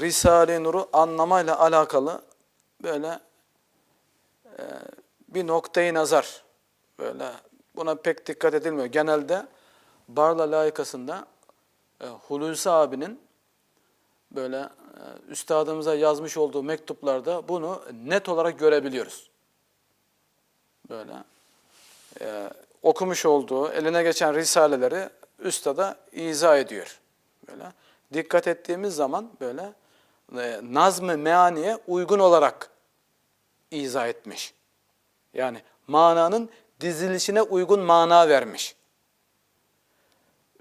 Risale-i Nur'u anlamayla alakalı böyle e, bir noktayı nazar böyle buna pek dikkat edilmiyor. Genelde Barla layıkasında e, Hulusi abinin böyle e, üstadımıza yazmış olduğu mektuplarda bunu net olarak görebiliyoruz. Böyle e, okumuş olduğu, eline geçen risaleleri üstada izah ediyor. Böyle dikkat ettiğimiz zaman böyle e, nazm-ı meaniye uygun olarak izah etmiş. Yani mananın dizilişine uygun mana vermiş.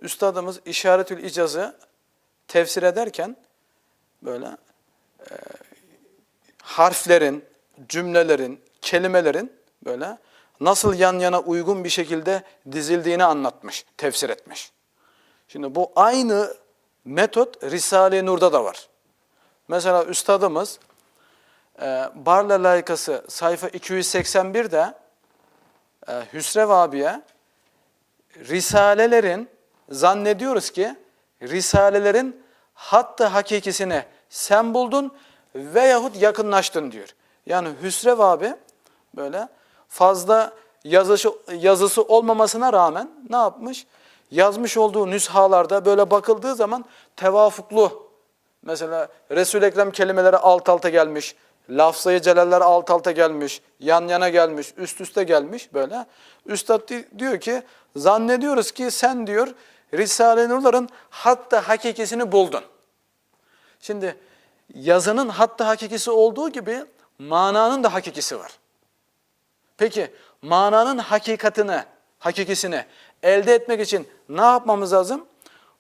Üstadımız İşaretül İcaz'ı tefsir ederken böyle e, harflerin, cümlelerin, kelimelerin böyle nasıl yan yana uygun bir şekilde dizildiğini anlatmış, tefsir etmiş. Şimdi bu aynı metot Risale-i Nur'da da var. Mesela üstadımız e, Barla layıkası sayfa 281'de e, Hüsrev abiye Risalelerin zannediyoruz ki Risalelerin hatta hakikisini sen buldun veyahut yakınlaştın diyor. Yani Hüsrev abi böyle fazla yazışı, yazısı olmamasına rağmen ne yapmış? Yazmış olduğu nüshalarda böyle bakıldığı zaman tevafuklu. Mesela Resul-i Ekrem kelimeleri alt alta gelmiş, lafzayı celaller alt alta gelmiş, yan yana gelmiş, üst üste gelmiş böyle. Üstad di- diyor ki zannediyoruz ki sen diyor Risale-i Nur'ların hatta hakikisini buldun. Şimdi yazının hatta hakikisi olduğu gibi mananın da hakikisi var. Peki mananın hakikatini, hakikisini elde etmek için ne yapmamız lazım?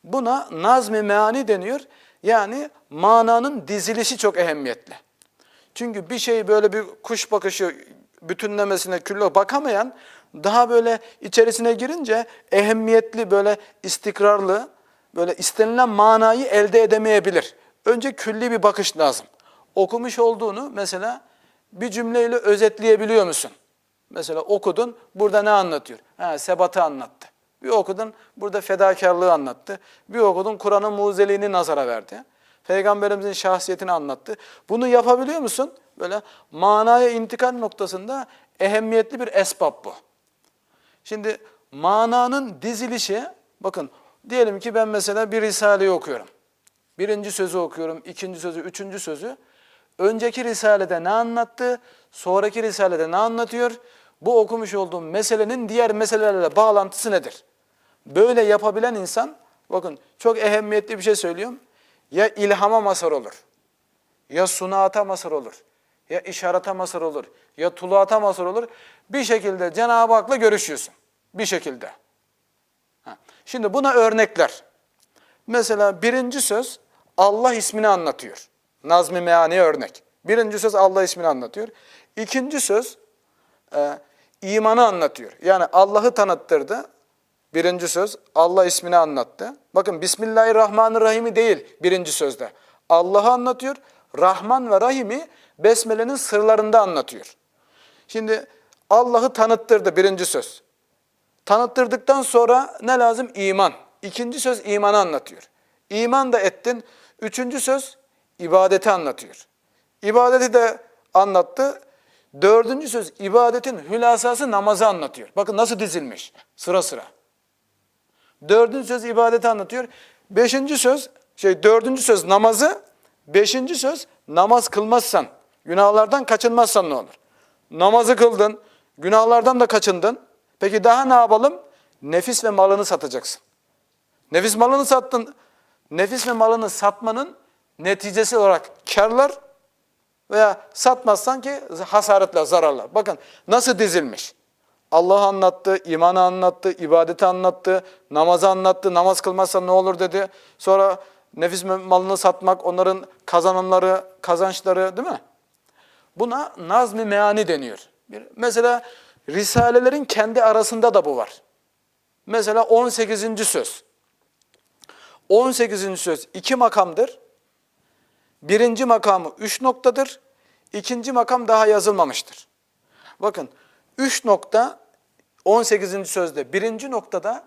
Buna nazm-i meani deniyor. Yani mananın dizilişi çok ehemmiyetli. Çünkü bir şeyi böyle bir kuş bakışı bütünlemesine külle bakamayan daha böyle içerisine girince ehemmiyetli böyle istikrarlı böyle istenilen manayı elde edemeyebilir. Önce külli bir bakış lazım. Okumuş olduğunu mesela bir cümleyle özetleyebiliyor musun? Mesela okudun, burada ne anlatıyor? Ha, sebatı anlattı. Bir okudun, burada fedakarlığı anlattı. Bir okudun, Kur'an'ın muzeliğini nazara verdi. Peygamberimizin şahsiyetini anlattı. Bunu yapabiliyor musun? Böyle manaya intikal noktasında ehemmiyetli bir esbab bu. Şimdi mananın dizilişi, bakın diyelim ki ben mesela bir Risale'yi okuyorum. Birinci sözü okuyorum, ikinci sözü, üçüncü sözü. Önceki Risale'de ne anlattı, sonraki Risale'de ne anlatıyor? Bu okumuş olduğum meselenin diğer meselelerle bağlantısı nedir? Böyle yapabilen insan, bakın çok ehemmiyetli bir şey söylüyorum. Ya ilhama mazhar olur, ya sunaata mazhar olur, ya işarete mazhar olur, ya tuluata mazhar olur. Bir şekilde Cenab-ı Hak'la görüşüyorsun. Bir şekilde. Ha. Şimdi buna örnekler. Mesela birinci söz Allah ismini anlatıyor. Nazmi meani örnek. Birinci söz Allah ismini anlatıyor. İkinci söz e, imanı anlatıyor. Yani Allah'ı tanıttırdı. Birinci söz Allah ismini anlattı. Bakın Bismillahirrahmanirrahim'i değil birinci sözde. Allah'ı anlatıyor. Rahman ve Rahim'i Besmele'nin sırlarında anlatıyor. Şimdi Allah'ı tanıttırdı birinci söz. Tanıttırdıktan sonra ne lazım? İman. İkinci söz imanı anlatıyor. İman da ettin. Üçüncü söz ibadeti anlatıyor. İbadeti de anlattı. Dördüncü söz ibadetin hülasası namazı anlatıyor. Bakın nasıl dizilmiş sıra sıra. Dördüncü söz ibadeti anlatıyor. Beşinci söz, şey dördüncü söz namazı. Beşinci söz namaz kılmazsan, günahlardan kaçınmazsan ne olur? Namazı kıldın, günahlardan da kaçındın. Peki daha ne yapalım? Nefis ve malını satacaksın. Nefis malını sattın. Nefis ve malını satmanın neticesi olarak karlar veya satmazsan ki hasaretler, zararlar. Bakın nasıl dizilmiş. Allah'ı anlattı, imanı anlattı, ibadeti anlattı, namazı anlattı, namaz kılmazsan ne olur dedi. Sonra nefis malını satmak, onların kazanımları, kazançları değil mi? Buna nazmi meani deniyor. Mesela Risalelerin kendi arasında da bu var. Mesela 18. söz. 18. söz iki makamdır. Birinci makamı üç noktadır. İkinci makam daha yazılmamıştır. Bakın üç nokta 18. sözde birinci noktada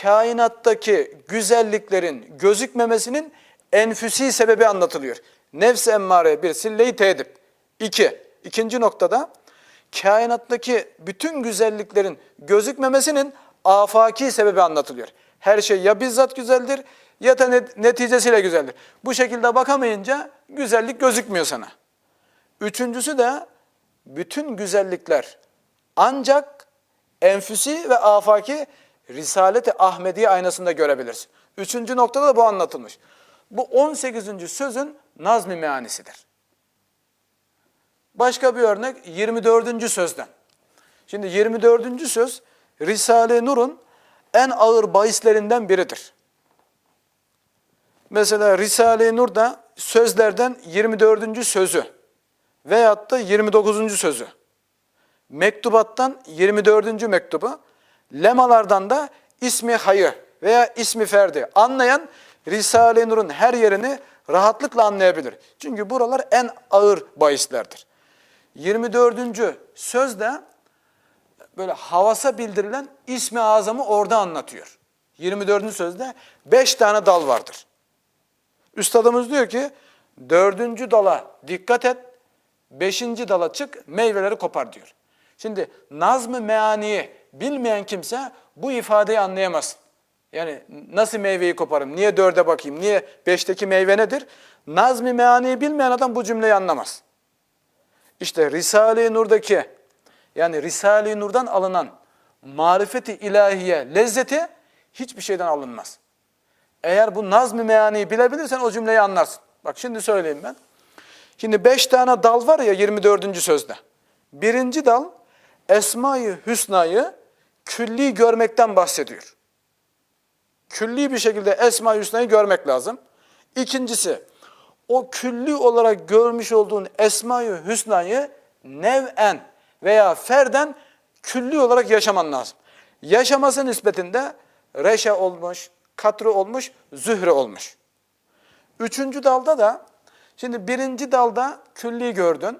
kainattaki güzelliklerin gözükmemesinin enfüsi sebebi anlatılıyor. nefs emmare bir sille-i tedip. İki, ikinci noktada kainattaki bütün güzelliklerin gözükmemesinin afaki sebebi anlatılıyor. Her şey ya bizzat güzeldir ya da net- neticesiyle güzeldir. Bu şekilde bakamayınca güzellik gözükmüyor sana. Üçüncüsü de bütün güzellikler ancak enfüsi ve afaki Risalet-i Ahmediye aynasında görebilirsin. Üçüncü noktada da bu anlatılmış. Bu 18. sözün nazmi meanisidir. Başka bir örnek 24. sözden. Şimdi 24. söz Risale-i Nur'un en ağır bahislerinden biridir. Mesela Risale-i Nur'da sözlerden 24. sözü veyahut da 29. sözü. Mektubattan 24. mektubu, lemalardan da ismi hayı veya ismi ferdi anlayan Risale-i Nur'un her yerini rahatlıkla anlayabilir. Çünkü buralar en ağır bahislerdir. 24. sözde böyle havasa bildirilen ismi azamı orada anlatıyor. 24. sözde 5 tane dal vardır. Üstadımız diyor ki dördüncü dala dikkat et, beşinci dala çık meyveleri kopar diyor. Şimdi nazm-ı meaniyi bilmeyen kimse bu ifadeyi anlayamaz. Yani nasıl meyveyi koparım, niye dörde bakayım, niye beşteki meyve nedir? Nazm-ı meaniyi bilmeyen adam bu cümleyi anlamaz. İşte Risale-i Nur'daki yani Risale-i Nur'dan alınan marifeti ilahiye lezzeti hiçbir şeyden alınmaz. Eğer bu nazm-ı meaniyi bilebilirsen o cümleyi anlarsın. Bak şimdi söyleyeyim ben. Şimdi beş tane dal var ya 24. sözde. Birinci dal Esma-i Hüsna'yı külli görmekten bahsediyor. Külli bir şekilde Esma-i Hüsna'yı görmek lazım. İkincisi o külli olarak görmüş olduğun Esma-i Hüsna'yı nev'en veya ferden külli olarak yaşaman lazım. Yaşaması nispetinde reşe olmuş, katrı olmuş, zühre olmuş. Üçüncü dalda da, şimdi birinci dalda külli gördün,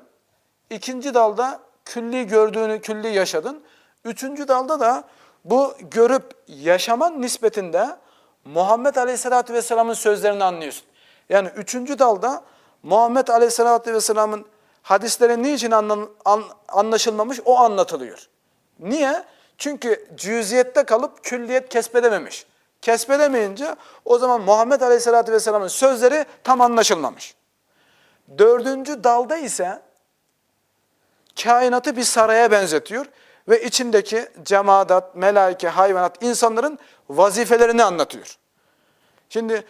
ikinci dalda külli gördüğünü külli yaşadın, üçüncü dalda da bu görüp yaşaman nispetinde Muhammed Aleyhisselatü Vesselam'ın sözlerini anlıyorsun. Yani üçüncü dalda Muhammed Aleyhisselatü Vesselam'ın hadisleri niçin anlaşılmamış o anlatılıyor. Niye? Çünkü cüziyette kalıp külliyet kesbedememiş. Kesbedemeyince o zaman Muhammed Aleyhisselatü Vesselam'ın sözleri tam anlaşılmamış. Dördüncü dalda ise kainatı bir saraya benzetiyor ve içindeki cemaat, melaike, hayvanat, insanların vazifelerini anlatıyor. Şimdi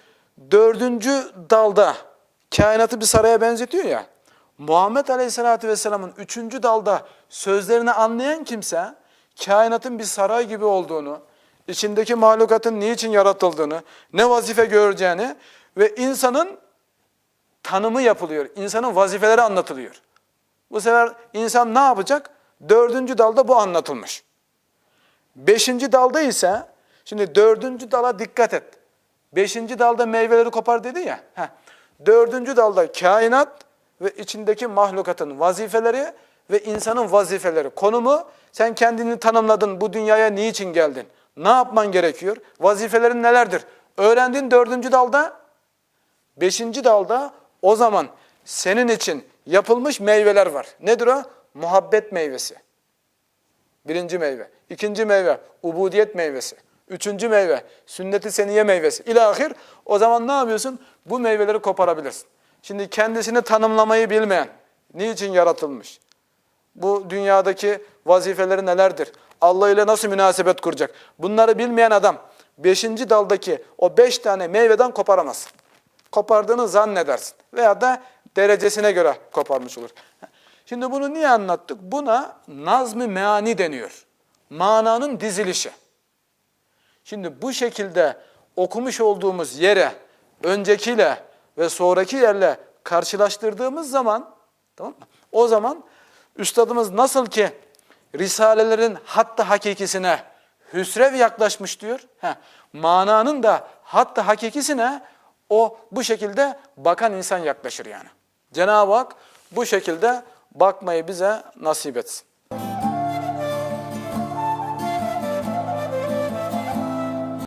dördüncü dalda kainatı bir saraya benzetiyor ya, Muhammed Aleyhisselatü Vesselam'ın üçüncü dalda sözlerini anlayan kimse, kainatın bir saray gibi olduğunu, içindeki mahlukatın niçin yaratıldığını, ne vazife göreceğini ve insanın tanımı yapılıyor, insanın vazifeleri anlatılıyor. Bu sefer insan ne yapacak? Dördüncü dalda bu anlatılmış. Beşinci dalda ise, şimdi dördüncü dala dikkat et. Beşinci dalda meyveleri kopar dedi ya. Heh. Dördüncü dalda kainat ve içindeki mahlukatın vazifeleri ve insanın vazifeleri. Konumu sen kendini tanımladın, bu dünyaya niçin geldin? Ne yapman gerekiyor? Vazifelerin nelerdir? Öğrendin dördüncü dalda. Beşinci dalda o zaman senin için yapılmış meyveler var. Nedir o? Muhabbet meyvesi. Birinci meyve. İkinci meyve, ubudiyet meyvesi. Üçüncü meyve, sünnet-i seniye meyvesi. İlahir, o zaman ne yapıyorsun? Bu meyveleri koparabilirsin. Şimdi kendisini tanımlamayı bilmeyen, niçin yaratılmış? Bu dünyadaki vazifeleri nelerdir? Allah ile nasıl münasebet kuracak? Bunları bilmeyen adam, beşinci daldaki o beş tane meyveden koparamaz. Kopardığını zannedersin. Veya da derecesine göre koparmış olur. Şimdi bunu niye anlattık? Buna nazm-ı meani deniyor. Mananın dizilişi. Şimdi bu şekilde okumuş olduğumuz yere öncekiyle ve sonraki yerle karşılaştırdığımız zaman tamam mı? O zaman üstadımız nasıl ki risalelerin hatta hakikisine hüsrev yaklaşmış diyor. Heh, mananın da hatta hakikisine o bu şekilde bakan insan yaklaşır yani. Cenab-ı Hak bu şekilde bakmayı bize nasip etsin.